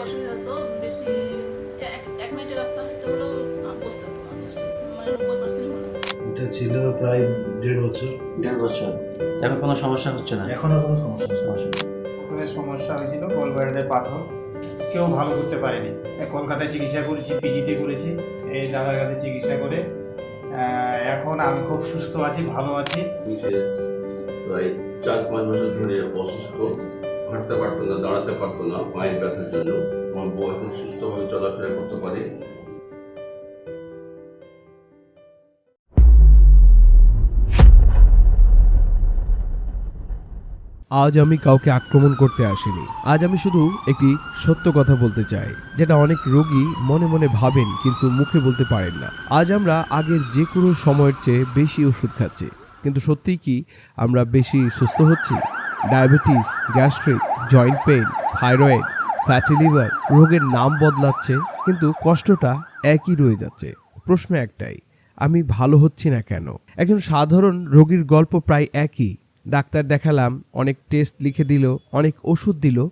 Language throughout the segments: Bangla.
অসুবিধা হতো বেশি এক মিনিটের রাস্তা হাঁটতে হলেও বসতে হতো মানে নব্বই পার্সেন্ট এটা ছিল প্রায় দেড় বছর। দেড় বছর। এখন কোনো সমস্যা হচ্ছে না? এখন কোনো সমস্যা সমস্যা। প্রথমে সমস্যা হয়েছিল গোলবারের পাথর। কেউ ভালো করতে পারেনি। কলকাতায় চিকিৎসা করেছি পিজিতে করেছি এই দাদার কাছে চিকিৎসা করে। আহ, এখন আমি খুব সুস্থ আছি ভালো আছি। মিসেস প্রায় চার পাঁচ বছর ধরে অসুস্থ। হাঁটতে পারতো না, দাঁড়াতে পারতো না পায়ের ব্যথার জন্য। আমার বউ এখন সুস্থভাবে চলাফেরা করতে পারে। আজ আমি কাউকে আক্রমণ করতে আসিনি। আজ আমি শুধু একটি সত্য কথা বলতে চাই, যেটা অনেক রোগী মনে মনে ভাবেন কিন্তু মুখে বলতে পারেন না। আজ আমরা আগের যে কোনো সময়ের চেয়ে বেশি ওষুধ খাচ্ছি, কিন্তু সত্যিই কি আমরা বেশি সুস্থ হচ্ছি? Diabetes, gastric, joint pain, thyroid, fatty liver রোগের নাম বদলাচ্ছে, কিন্তু কষ্টটা একই রয়ে যাচ্ছে। প্রশ্ন একটাই, আমি ভালো হচ্ছি না কেন? একজন সাধারণ রোগীর গল্প প্রায় একই। ডাক্তার দেখালাম, অনেক টেস্ট লিখে দিল, অনেক ওষুধ দিল,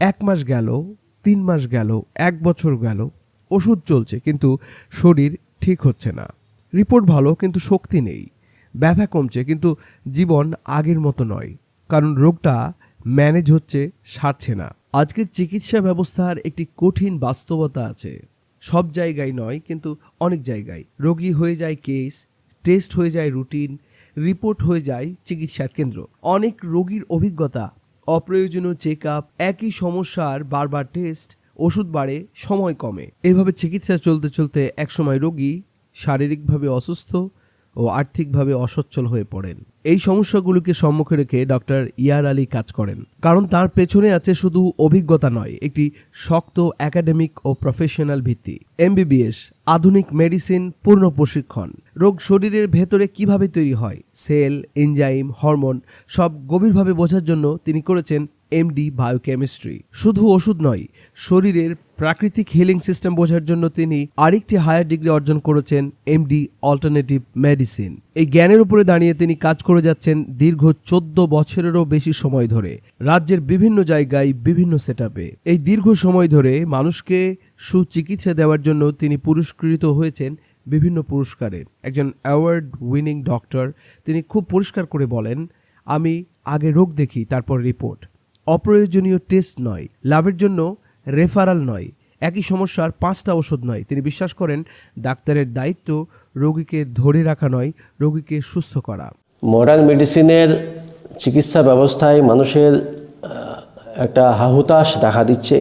এক মাস গেল, তিন মাস গেল, এক বছর গেল, ওষুধ চলছে, কিন্তু শরীর ঠিক হচ্ছে না। রিপোর্ট ভালো, কিন্তু শক্তি নেই। ব্যথা কমছে, কিন্তু জীবন আগের মতো নয়। কারণ রোগটা ম্যানেজ হচ্ছে, সারছে না। আজকের চিকিৎসা ব্যবস্থার একটি কঠিন বাস্তবতা আছে। সব জায়গায় নয়, কিন্তু অনেক জায়গায়। রোগী হয়ে যায় কেস, টেস্ট হয়ে যায় রুটিন, রিপোর্ট হয়ে যায় চিকিৎসার কেন্দ্র। অনেক রোগীর অভিজ্ঞতা, অপ্রয়োজনীয় চেক আপ একই সমস্যার বারবার টেস্ট, ওষুধ বাড়ে, সময় কমে। এভাবে চিকিৎসা চলতে চলতে একসময় রোগী শারীরিকভাবে অসুস্থ ও আর্থিকভাবে অসচ্ছল হয়ে পড়েন। এই সমস্যাগুলোকে সম্মুখে রেখে ডক্টর ইয়ার আলী কাজ করেন। কারণ তার পেছনে আছে শুধু অভিজ্ঞতা নয়, একটি শক্ত একাডেমিক ও প্রফেশনাল ভিত্তি। এমবিবিএস, আধুনিক মেডিসিন পূর্ণ প্রশিক্ষণ। রোগ শরীরের ভেতরে কীভাবে তৈরি হয়? সেল এনজাইম হরমোন সব গভীরভাবে বোঝার জন্য তিনি করেছেন এমডি বায়োকেমিস্ট্রি শুধু ওষুধ নয়, শরীরের প্রাকৃতিক হিলিং সিস্টেম বোঝার জন্য তিনি আরেকটি হায়ার ডিগ্রি অর্জন করেছেন এমডি অল্টারনেটিভ মেডিসিন এই জ্ঞানের উপরে দাঁড়িয়ে তিনি কাজ করে যাচ্ছেন দীর্ঘ চোদ্দ বছরেরও বেশি সময় ধরে। রাজ্যের বিভিন্ন জায়গায় বিভিন্ন সেট এই দীর্ঘ সময় ধরে মানুষকে সুচিকিৎসা দেওয়ার জন্য তিনি পুরস্কৃত হয়েছেন বিভিন্ন পুরস্কারে। একজন অ্যাওয়ার্ড উইনিং ডক্টর তিনি খুব পরিষ্কার করে বলেন, আমি আগে রোগ দেখি, তারপর রিপোর্ট অপ্রয়োজনীয় টেস্ট নয়, লাভের জন্য রেফারাল নয়। একই সমস্যার পাঁচটা ওষুধ নয়। তিনি বিশ্বাস করেন, ডাক্তারের দায়িত্ব রোগীকে ধরে রাখা নয়, রোগীকে সুস্থ করা। মডার্ন মেডিসিনের চিকিৎসা ব্যবস্থায় মানুষের একটা হাহুতাশ দেখা দিচ্ছে।